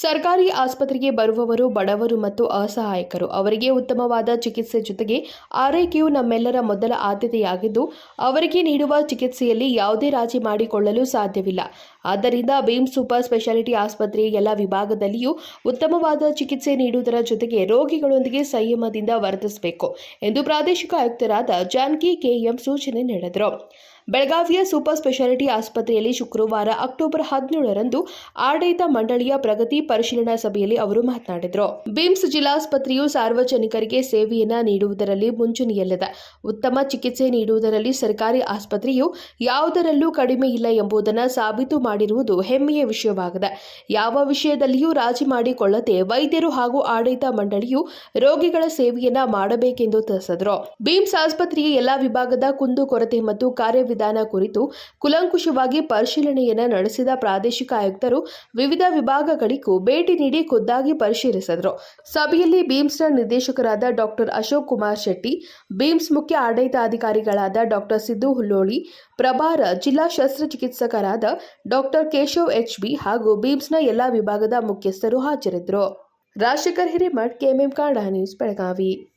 ಸರ್ಕಾರಿ ಆಸ್ಪತ್ರೆಗೆ ಬರುವವರು, ಬಡವರು ಮತ್ತು ಅಸಹಾಯಕರು. ಅವರಿಗೆ ಉತ್ತಮವಾದ ಚಿಕಿತ್ಸೆ ಜೊತೆಗೆ ಆರೈಕೆಯು ನಮ್ಮೆಲ್ಲರ ಮೊದಲ ಆದ್ಯತೆಯಾಗಿದ್ದು, ಅವರಿಗೆ ನೀಡುವ ಚಿಕಿತ್ಸೆಯಲ್ಲಿ ಯಾವುದೇ ರಾಜಿ ಮಾಡಿಕೊಳ್ಳಲು ಸಾಧ್ಯವಿಲ್ಲ. ಆದ್ದರಿಂದ ಬೀಮ್ ಸೂಪರ್ ಸ್ಪೆಷಾಲಿಟಿ ಆಸ್ಪತ್ರೆಯ ಎಲ್ಲ ವಿಭಾಗದಲ್ಲಿಯೂ ಉತ್ತಮವಾದ ಚಿಕಿತ್ಸೆ ನೀಡುವುದರ ಜೊತೆಗೆ ರೋಗಿಗಳೊಂದಿಗೆ ಸಂಯಮದಿಂದ ವರ್ತಿಸಬೇಕು ಎಂದು ಪ್ರಾದೇಶಿಕ ಆಯುಕ್ತರಾದ ಜಾನ್ಕಿ ಕೆಎಂ ಸೂಚನೆ ನೀಡಿದರು. ಬೆಳಗಾವಿಯ ಸೂಪರ್ ಸ್ಪೆಷಾಲಿಟಿ ಆಸ್ಪತ್ರೆಯಲ್ಲಿ ಶುಕ್ರವಾರ ಅಕ್ಟೋಬರ್ ಹದಿನೇಳರಂದು ಆಡಳಿತ ಮಂಡಳಿಯ ಪ್ರಗತಿ ಪರಿಶೀಲನಾ ಸಭೆಯಲ್ಲಿ ಅವರು ಮಾತನಾಡಿದರು. ಬಿಮ್ಸ್ ಜಿಲ್ಲಾಸ್ಪತ್ರೆಯು ಸಾರ್ವಜನಿಕರಿಗೆ ಸೇವೆಯನ್ನು ನೀಡುವುದರಲ್ಲಿ ಮುಂಚೂಣಿಯಲ್ಲಿದೆ. ಉತ್ತಮ ಚಿಕಿತ್ಸೆ ನೀಡುವುದರಲ್ಲಿ ಸರ್ಕಾರಿ ಆಸ್ಪತ್ರೆಯು ಯಾವುದರಲ್ಲೂ ಕಡಿಮೆ ಇಲ್ಲ ಎಂಬುದನ್ನು ಸಾಬೀತು ಮಾಡಿರುವುದು ಹೆಮ್ಮೆಯ ವಿಷಯವಾಗಿದೆ. ಯಾವ ವಿಷಯದಲ್ಲಿಯೂ ರಾಜಿ ಮಾಡಿಕೊಳ್ಳದೆ ವೈದ್ಯರು ಹಾಗೂ ಆಡಳಿತ ಮಂಡಳಿಯು ರೋಗಿಗಳ ಸೇವೆಯನ್ನು ಮಾಡಬೇಕೆಂದು ತಿಳಿಸಿದರು. ಬಿಮ್ಸ್ ಆಸ್ಪತ್ರೆಯ ಎಲ್ಲಾ ವಿಭಾಗದ ಕುಂದುಕೊರತೆ ಮತ್ತು ಕಾರ್ಯವಿಧಾನ ಕುರಿತು ಕುಲಂಕುಷವಾಗಿ ಪರಿಶೀಲನೆಯನ್ನು ನಡೆಸಿದ ಪ್ರಾದೇಶಿಕ ಆಯುಕ್ತರು ವಿವಿಧ ವಿಭಾಗಗಳಿಗೂ ಭೇಟಿ ನೀಡಿ ಖುದ್ದಾಗಿ ಪರಿಶೀಲಿಸಿದರು. ಸಭೆಯಲ್ಲಿ ಬೀಮ್ಸ್ನ ನಿರ್ದೇಶಕರಾದ ಡಾಕ್ಟರ್ ಅಶೋಕ್ ಕುಮಾರ್ ಶೆಟ್ಟಿ, ಬೀಮ್ಸ್ ಮುಖ್ಯ ಆಡಳಿತಾಧಿಕಾರಿಗಳಾದ ಡಾಕ್ಟರ್ ಸಿದ್ದು ಹುಲ್ಲೋಳಿ, ಪ್ರಭಾರ ಜಿಲ್ಲಾ ಶಸ್ತ್ರಚಿಕಿತ್ಸಕರಾದ ಡಾಕ್ಟರ್ ಕೇಶವ್ ಎಚ್. ಬಿ. ಹಾಗೂ ಬೀಮ್ಸ್ನ ಎಲ್ಲಾ ವಿಭಾಗದ ಮುಖ್ಯಸ್ಥರು ಹಾಜರಿದ್ದರು. ರಾಜಶೇಖರ್ ಹಿರೇಮಠ್, ಕೆಎಂಎಂ ಕಾಡ ನ್ಯೂಸ್, ಬೆಳಗಾವಿ.